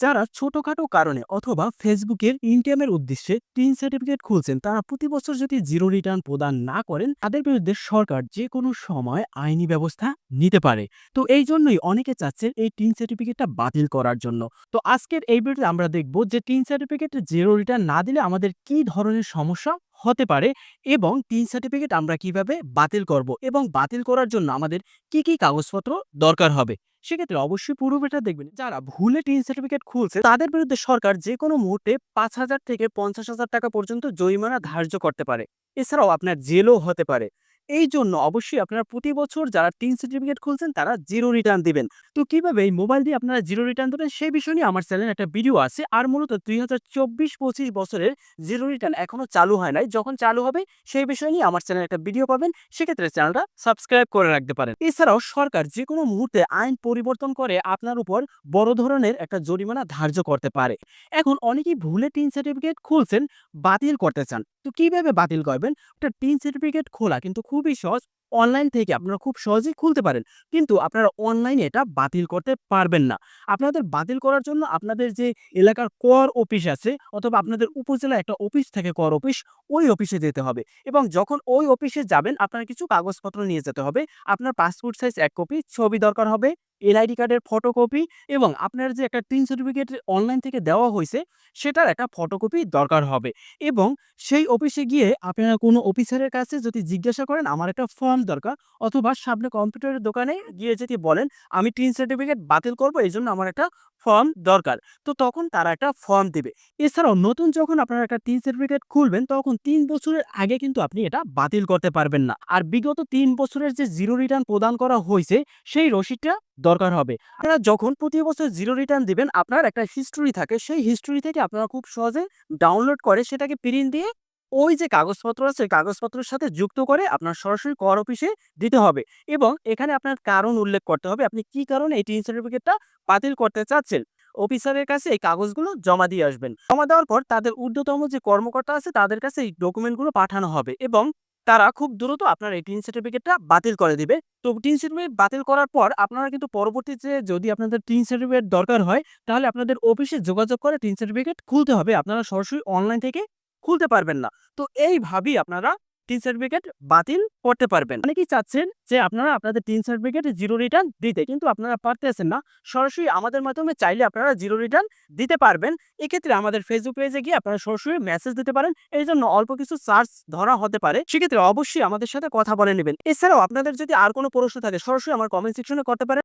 যারা ছোটখাটো কারণে অথবা ফেসবুকের ইনকামের উদ্দেশ্যে টিন সার্টিফিকেট খুলছেন, তারা প্রতি বছর যদি জিরো রিটার্ন প্রদান না করেন, তাদের বিরুদ্ধে সরকার যে কোনো সময় আইনি ব্যবস্থা নিতে পারে। তো এই জন্যই অনেকে চাচ্ছেন এই টিন সার্টিফিকেটটা বাতিল করার জন্য। তো আজকের এই ভিডিওতে আমরা দেখব যে টিন সার্টিফিকেট জিরো রিটার্ন না দিলে আমাদের কি ধরনের সমস্যা হতে পারে এবং টিন সার্টিফিকেট আমরা কীভাবে বাতিল করব এবং বাতিল করার জন্য আমাদের কি কি কাগজপত্র দরকার হবে? সেক্ষেত্রে অবশ্যই পুরো ভিডিওটা দেখবেন যারা ভুলে টিন সার্টিফিকেট খুলছে, তাদের বিরুদ্ধে সরকার যে কোনো মুহূর্তে পাঁচ হাজার থেকে পঞ্চাশ হাজার টাকা পর্যন্ত জরিমানা ধার্য করতে পারে। এছাড়াও আপনার জেলও হতে পারে। এই জন্য অবশ্যই আপনারা প্রতি বছর যারা টিন সার্টিফিকেট খুলছেন, তারা জিরো রিটার্ন দিবেন। তো কীভাবে এই মোবাইল দিয়ে আপনারা জিরো রিটার্ন দেবেন, সেই বিষয় নিয়ে আমার চ্যানেলে একটা ভিডিও আছে। আর মূলত দুই হাজার বছরের জিরো রিটার্ন এখনও চালু হয় নাই। যখন চালু হবে, সেই বিষয় নিয়ে আমার চ্যানেলে একটা ভিডিও পাবেন। সেক্ষেত্রে চ্যানেলটা সাবস্ক্রাইব করে রাখতে পারেন। এছাড়াও সরকার যে কোনো মুহূর্তে আইন পরিবর্তন করে আপনার উপর বড় ধরনের একটা জরিমানা ধার্য করতে পারে। এখন অনেকেই ভুলে টিন সার্টিফিকেট খুলছেন, বাতিল করতে চান। তো কীভাবে বাতিল করবেন? একটা টিন সার্টিফিকেট খোলা, কিন্তু খুবই সহজ অনলাইন থেকে আপনারা খুব সহজেই খুলতে পারেন। কিন্তু আপনারা অনলাইনে এটা বাতিল করতে পারবেন না। আপনাদের বাতিল করার জন্য আপনাদের যে এলাকার কর অফিস আছে অথবা আপনাদের উপজেলা একটা অফিস থাকে কর অফিস, ওই অফিসে যেতে হবে। এবং যখন ওই অফিসে যাবেন, আপনার কিছু কাগজপত্র নিয়ে যেতে হবে। আপনার পাসপোর্ট সাইজ এক কপি, ছবি দরকার হবে এনআইডি কার্ডের ফটোকপি এবং আপনার যে একটা টিন সার্টিফিকেট অনলাইন থেকে দেওয়া হয়েছে, সেটার একটা ফটোকপি দরকার হবে। এবং সেই অফিসে গিয়ে আপনারা কোনো অফিসারের কাছে যদি জিজ্ঞাসা করেন, আমার একটা ফর্ম দরকার। অথবা সামনে কম্পিউটারের দোকানে গিয়ে যদি বলেন, আমি টিন সার্টিফিকেট বাতিল করব এই জন্য আমার একটা ফর্ম দরকার। তো তখন তারা একটা ফর্ম দিবে। এছাড়াও নতুন যখন আপনারা একটা টিন সার্টিফিকেট খুলবেন, তখন তিন বছরের আগে কিন্তু আপনি এটা বাতিল করতে পারবেন না। আর বিগত তিন বছরের যে জিরো রিটার্ন প্রদান করা হয়েছে, সেই রসিদটা দরকার হবে। আপনারা যখন প্রতি বছর জিরো রিটার্ন দিবেন, আপনার একটা হিস্টোরি থাকে। সেই হিস্টোরি থেকে আপনারা খুব সহজে ডাউনলোড করে সেটাকে প্রিন্ট দিয়ে ওই যে কাগজপত্র আছে কাগজপত্রের সাথে যুক্ত করে আপনার সরাসরি কর অফিসে দিতে হবে এবং এখানে আপনার কারণ উল্লেখ করতে হবে। আপনি কি কারণে এই টিন সার্টিফিকেটটা বাতিল করতে চাচ্ছেন? অফিসারের কাছে এই কাগজগুলো জমা দিয়ে আসবেন। জমা দেওয়ার পর তাদের ঊর্ধ্বতম যে কর্মকর্তা আছে, তাদের কাছে এই ডকুমেন্টগুলো পাঠানো হবে এবং তারা খুব দ্রুত আপনার এই টিন সার্টিফিকেটটা বাতিল করে দিবে। তো টিন সার্টিফিকেট বাতিল করার পর আপনারা কিন্তু পরবর্তীতে যদি আপনাদের টিন সার্টিফিকেট দরকার হয়, তাহলে আপনাদের অফিসে যোগাযোগ করে টিন সার্টিফিকেট খুলতে হবে। আপনারা সরাসরি অনলাইন থেকে খুলতে পারবেন না। তো এইভাবেই আপনারা টিন সার্টিফিকেট বাতিল করতে পারবেন। অনেকেই চাচ্ছেন যে আপনারা আপনাদের টিন সার্টিফিকেট জিরো রিটার্ন দিতে, কিন্তু আপনারা পারতেছেন না। সরাসরি আমাদের মাধ্যমে চাইলে আপনারা জিরো রিটার্ন দিতে পারবেন। এক্ষেত্রে আমাদের ফেসবুক পেজে গিয়ে আপনারা সরাসরি মেসেজ দিতে পারেন। এই জন্য অল্প কিছু চার্জ ধরা হতে পারে। সেক্ষেত্রে অবশ্যই আমাদের সাথে কথা বলে নেবেন। এছাড়াও আপনাদের যদি আর কোনো প্রশ্ন থাকে, সরাসরি আমার কমেন্ট সেকশনে করতে পারেন।